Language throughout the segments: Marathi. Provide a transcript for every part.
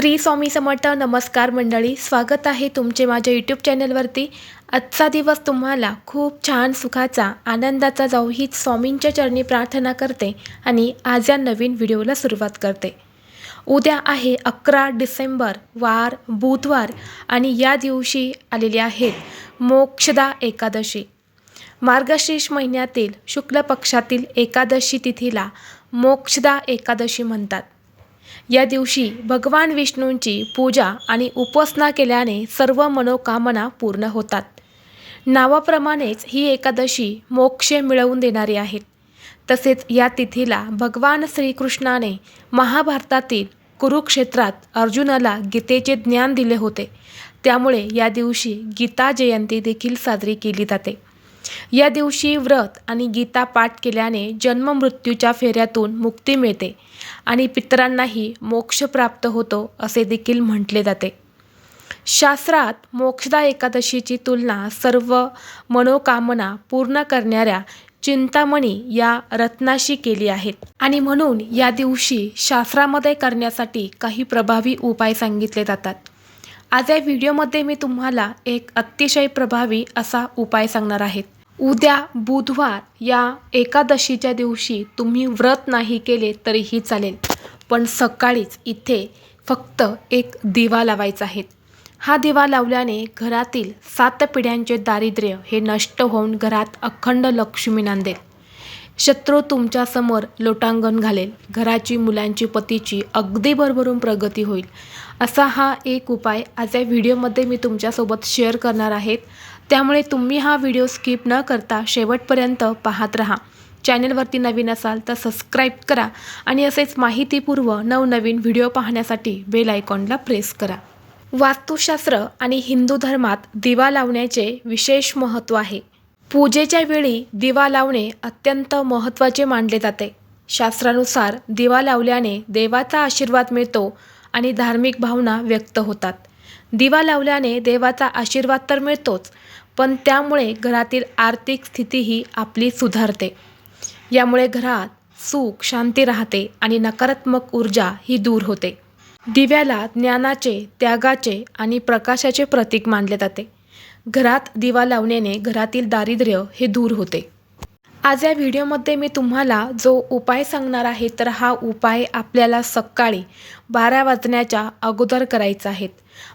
श्री स्वामी समर्थ नमस्कार मंडळी स्वागत आहे तुमचे माझ्या यूट्यूब चॅनलवरती आजचा दिवस तुम्हाला खूप छान सुखाचा आनंदाचा जाऊ हीच स्वामींच्या चरणी प्रार्थना करते आणि आज या नवीन व्हिडिओला सुरुवात करते. उद्या आहे अकरा डिसेंबर वार बुधवार आणि या दिवशी आलेली आहेत मोक्षदा एकादशी. मार्गशीर्ष महिन्यातील शुक्ल पक्षातील एकादशी तिथीला मोक्षदा एकादशी म्हणतात. या दिवशी भगवान विष्णूंची पूजा आणि उपासना केल्याने सर्व मनोकामना पूर्ण होतात. नावाप्रमाणेच ही एकादशी मोक्ष मिळवून देणारी आहे. तसेच या तिथीला भगवान श्रीकृष्णाने महाभारतातील कुरुक्षेत्रात अर्जुनाला गीतेचे ज्ञान दिले होते. त्यामुळे या दिवशी गीता जयंती देखील साजरी केली जाते. या दिवशी व्रत आणि गीता पाठ केल्याने जन्ममृत्यूच्या फेऱ्यातून मुक्ती मिळते. आणि पितरांनाही मोक्ष प्राप्त होतो असे देखील म्हटले जाते. शास्त्रात मोक्षदा एकादशीची तुलना सर्व मनोकामना पूर्ण करणाऱ्या चिंतामणी या रत्नाशी केली आहेत. आणि म्हणून या दिवशी शास्त्रामध्ये करण्यासाठी काही प्रभावी उपाय सांगितले जातात. आज या व्हिडिओमध्ये मी तुम्हाला एक अतिशय प्रभावी असा उपाय सांगणार आहेत उद्या बुधवार या एकादशीच्या दिवशी तुम्ही व्रत नाही केले तरीही चालेल. पण सकाळीच इथे फक्त एक दिवा लावायचा आहे. हा दिवा लावल्याने घरातील सात पिढ्यांचे दारिद्र्य हे नष्ट होऊन घरात अखंड लक्ष्मी नांदेल. शत्रू तुमच्यासमोर लोटांगण घालेल. घराची मुलांची पतीची अगदी भरभरून प्रगती होईल. असा हा एक उपाय आज या व्हिडिओमध्ये मी तुमच्यासोबत शेअर करणार आहेत. त्यामुळे तुम्ही हा व्हिडिओ स्किप न करता शेवटपर्यंत पाहत राहा. चॅनलवरती नवीन असाल तर सबस्क्राईब करा आणि असेच माहितीपूर्व नवनवीन व्हिडिओ पाहण्यासाठी बेल आयकॉनला प्रेस करा. वास्तुशास्त्र आणि हिंदू धर्मात दिवा लावण्याचे विशेष महत्त्व आहे. पूजेच्या वेळी दिवा लावणे अत्यंत महत्त्वाचे मानले जाते. शास्त्रानुसार दिवा लावल्याने देवाचा आशीर्वाद मिळतो आणि धार्मिक भावना व्यक्त होतात. दिवा लावल्याने देवाचा आशीर्वाद तर मिळतोच पण त्यामुळे घरातील आर्थिक स्थितीही आपली सुधारते. यामुळे घरात सुख शांती राहते आणि नकारात्मक ऊर्जा ही दूर होते. दिव्याला ज्ञानाचे त्यागाचे आणि प्रकाशाचे प्रतीक मानले जाते. घरात दिवा लावण्याने घरातील दारिद्र्य हे दूर होते. आज या व्हिडिओमध्ये मी तुम्हाला जो उपाय सांगणार आहे तर हा उपाय आपल्याला सकाळी बारा वाजण्याच्या अगोदर करायचा आहे.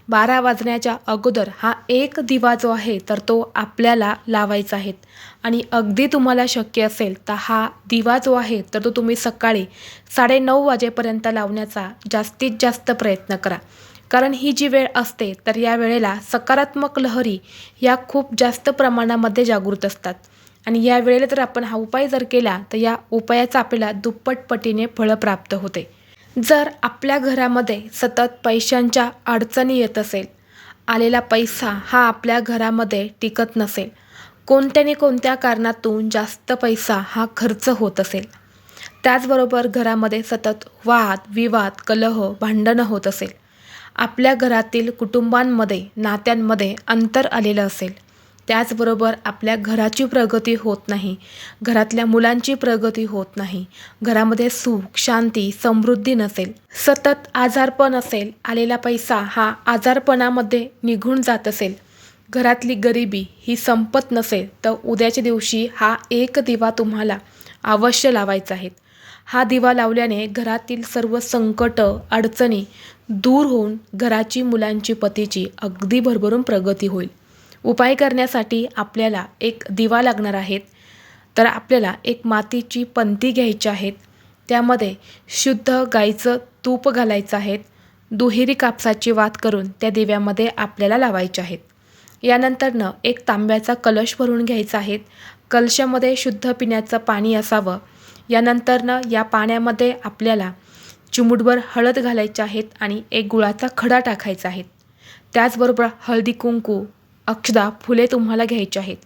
बारा वाजण्याच्या अगोदर हा एक दिवा जो आहे तर तो आपल्याला लावायचा आहे. आणि अगदी तुम्हाला शक्य असेल तर हा दिवा जो आहे तर तो तुम्ही सकाळी साडेनऊ वाजेपर्यंत लावण्याचा जास्तीत जास्त प्रयत्न करा. कारण ही जी वेळ असते तर या वेळेला सकारात्मक लहरी या खूप जास्त प्रमाणामध्ये जागृत असतात. आणि या वेळेला जर आपण हा उपाय जर केला तर या उपायाचा आपल्याला दुप्पट पटीने फळं प्राप्त होते. जर आपल्या घरामध्ये सतत पैशांच्या अडचणी येत असेल आलेला पैसा हा आपल्या घरामध्ये टिकत नसेल कोणत्याने कोणत्या कारणातून जास्त पैसा हा खर्च होत असेल त्याचबरोबर घरामध्ये सतत वाद विवाद कलह भांडणं होत असेल आपल्या घरातील कुटुंबांमध्ये नात्यांमध्ये अंतर आलेलं असेल. त्याचबरोबर आपल्या घराची प्रगती होत नाही. घरातल्या मुलांची प्रगती होत नाही. घरामध्ये सुख शांती समृद्धी नसेल. सतत आजारपण असेल. आलेला पैसा हा आजारपणामध्ये निघून जात असेल. घरातली गरिबी ही संपत नसेल तर उद्याच्या दिवशी हा एक दिवा तुम्हाला अवश्य लावायचा आहे. हा दिवा लावल्याने घरातील सर्व संकट अडचणी दूर होऊन घराची मुलांची पतीची अगदी भरभरून प्रगती होईल. उपाय करण्यासाठी आपल्याला एक दिवा लागणार आहेत. तर आपल्याला एक मातीची पंती घ्यायची आहेत. त्यामध्ये शुद्ध गाईचं तूप घालायचं आहेत. दुहेरी कापसाची वात करून त्या दिव्यामध्ये आपल्याला लावायचे आहेत. यानंतरनं एक तांब्याचा कलश भरून घ्यायचा आहे कलशामध्ये शुद्ध पिण्याचं पाणी असावं. यानंतरनं या पाण्यामध्ये आपल्याला चिमुटभर हळद घालायचे आहेत आणि एक गुळाचा खडा टाकायचा आहे. त्याचबरोबर हळदी कुंकू अक्षदा फुले तुम्हाला घ्यायची आहेत.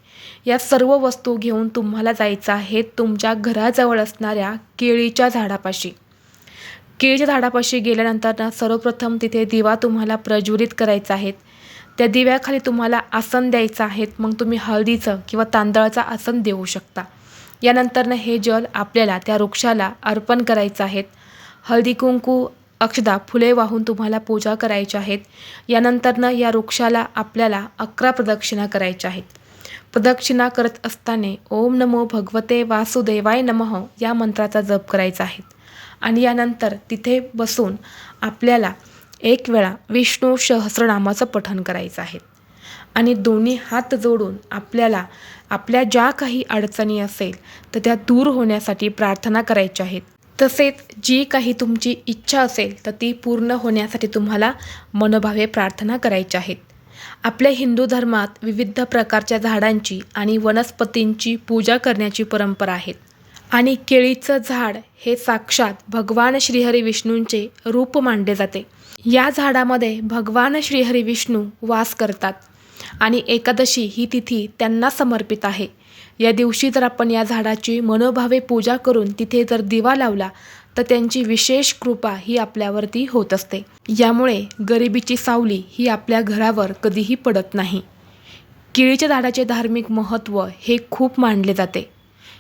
या सर्व वस्तू घेऊन तुम्हाला जायचं आहे तुमच्या घराजवळ असणाऱ्या केळीच्या झाडापाशी. केळीच्या झाडापाशी गेल्यानंतर ना सर्वप्रथम तिथे दिवा तुम्हाला प्रज्वलित करायचा आहे. त्या दिव्याखाली तुम्हाला आसन द्यायचं आहे. मग तुम्ही हळदीचं किंवा तांदळाचं आसन देऊ शकता. यानंतरनं हे जल आपल्याला त्या वृक्षाला अर्पण करायचं आहेत. हळदी कुंकू अक्षदा फुले वाहून तुम्हाला पूजा करायची आहेत. यानंतरनं या वृक्षाला आपल्याला अकरा प्रदक्षिणा करायच्या आहेत. प्रदक्षिणा करत असताना ओम नमो भगवते वासुदेवाय नमः या मंत्राचा जप करायचा आहे. आणि यानंतर तिथे बसून आपल्याला एक वेळा विष्णू सहस्रनामाचं पठण करायचं आहे. आणि दोन्ही हात जोडून आपल्याला आपल्या ज्या काही अडचणी असेल तर त्या दूर होण्यासाठी प्रार्थना करायच्या आहेत. तसेच जी काही तुमची इच्छा असेल तर ती पूर्ण होण्यासाठी तुम्हाला मनोभावे प्रार्थना करायच्या आहेत. आपल्या हिंदू धर्मात विविध प्रकारच्या झाडांची आणि वनस्पतींची पूजा करण्याची परंपरा आहे. आणि केळीचं झाड हे साक्षात भगवान श्रीहरी विष्णूंचे रूप मानले जाते. या झाडामध्ये भगवान श्रीहरी विष्णू वास करतात. आणि एकादशी ही तिथी त्यांना समर्पित आहे. या दिवशी जर आपण या झाडाची मनोभावे पूजा करून तिथे जर दिवा लावला तर त्यांची विशेष कृपा ही आपल्यावरती होत असते. यामुळे गरिबीची सावली ही आपल्या घरावर कधीही पडत नाही. केळीच्या झाडाचे धार्मिक महत्त्व हे खूप मानले जाते.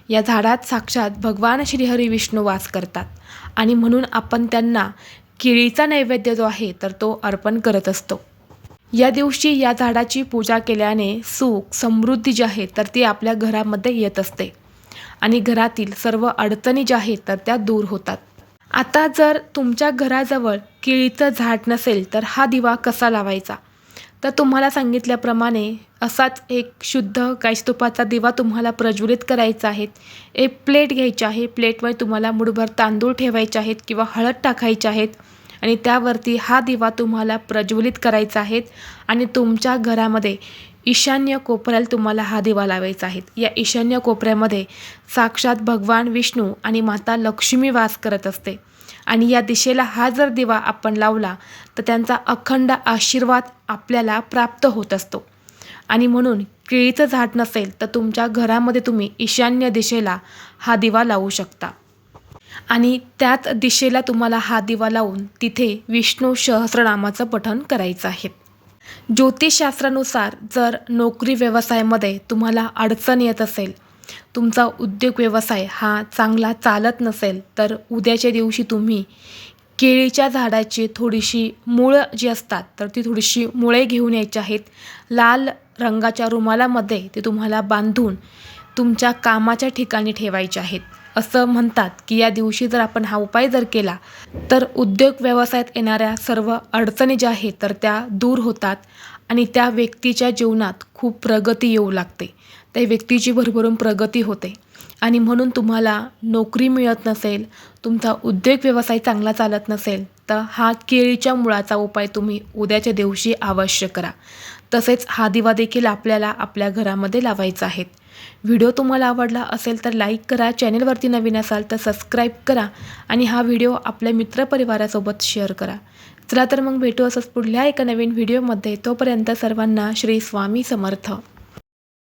या झाडात साक्षात भगवान श्रीहरी विष्णू वास करतात आणि म्हणून आपण त्यांना केळीचा नैवेद्य जो आहे तर तो अर्पण करत असतो. या दिवशी या झाडाची पूजा केल्याने सुख समृद्धी जी आहे तर ती आपल्या घरामध्ये येत असते. आणि घरातील सर्व अडचणी ज्या आहेत तर त्या दूर होतात. आता जर तुमच्या घराजवळ केळीचं झाड नसेल तर हा दिवा कसा लावायचा? तर तुम्हाला सांगितल्याप्रमाणे असाच एक शुद्ध गायस्तुपाचा दिवा तुम्हाला प्रज्वलित करायचा आहे. एक प्लेट घ्यायची आहे. प्लेटमध्ये तुम्हाला मुठभर तांदूळ ठेवायचे आहेत किंवा हळद टाकायचे आहेत. आणि त्यावरती हा दिवा तुम्हाला प्रज्वलित करायचा आहे आणि तुमच्या घरामध्ये ईशान्य कोपऱ्याला तुम्हाला हा दिवा लावायचा आहे. या ईशान्य कोपऱ्यामध्ये साक्षात भगवान विष्णू आणि माता लक्ष्मी वास करत असते. आणि या दिशेला हा जर दिवा आपण लावला तर त्यांचा अखंड आशीर्वाद आपल्याला प्राप्त होत असतो. आणि म्हणून केळीचं झाड नसेल तर तुमच्या घरामध्ये तुम्ही ईशान्य दिशेला हा दिवा लावू शकता. आणि त्याच दिशेला तुम्हाला हा दिवा लावून तिथे विष्णू सहस्रनामाचं पठण करायचं आहे. ज्योतिषशास्त्रानुसार जर नोकरी व्यवसायामध्ये तुम्हाला अडचण येत असेल तुमचा उद्योग व्यवसाय हा चांगला चालत नसेल तर उद्याच्या दिवशी तुम्ही केळीच्या झाडाची थोडीशी मुळं जी असतात तर ती थोडीशी मुळे घेऊन यायची आहेत. लाल रंगाच्या रुमालामध्ये ते तुम्हाला बांधून तुमच्या कामाच्या ठिकाणी ठेवायचे आहेत. असं म्हणतात की या दिवशी जर आपण हा उपाय जर केला तर उद्योग व्यवसायात येणाऱ्या सर्व अडचणी ज्या आहेत तर त्या दूर होतात आणि त्या व्यक्तीच्या जीवनात खूप प्रगती येऊ लागते. त्या व्यक्तीची भरभरून प्रगती होते. आणि म्हणून तुम्हाला नोकरी मिळत नसेल तुमचा उद्योग व्यवसाय चांगला चालत नसेल तर हा केळीच्या मुळाचा उपाय तुम्ही उद्याच्या दिवशी अवश्य करा. तसेच हा दिवा देखील आपल्याला आपल्या घरामध्ये लावायचा आहे. व्हिडिओ तुम्हाला आवडला असेल तर लाईक करा चॅनेलवरती नवीन असाल तर सबस्क्राईब करा आणि हा व्हिडिओ आपल्या मित्रपरिवारासोबत शेअर करा. चला तर मग भेटू असंच पुढल्या एका नवीन व्हिडिओमध्ये. तोपर्यंत सर्वांना श्री स्वामी समर्थ.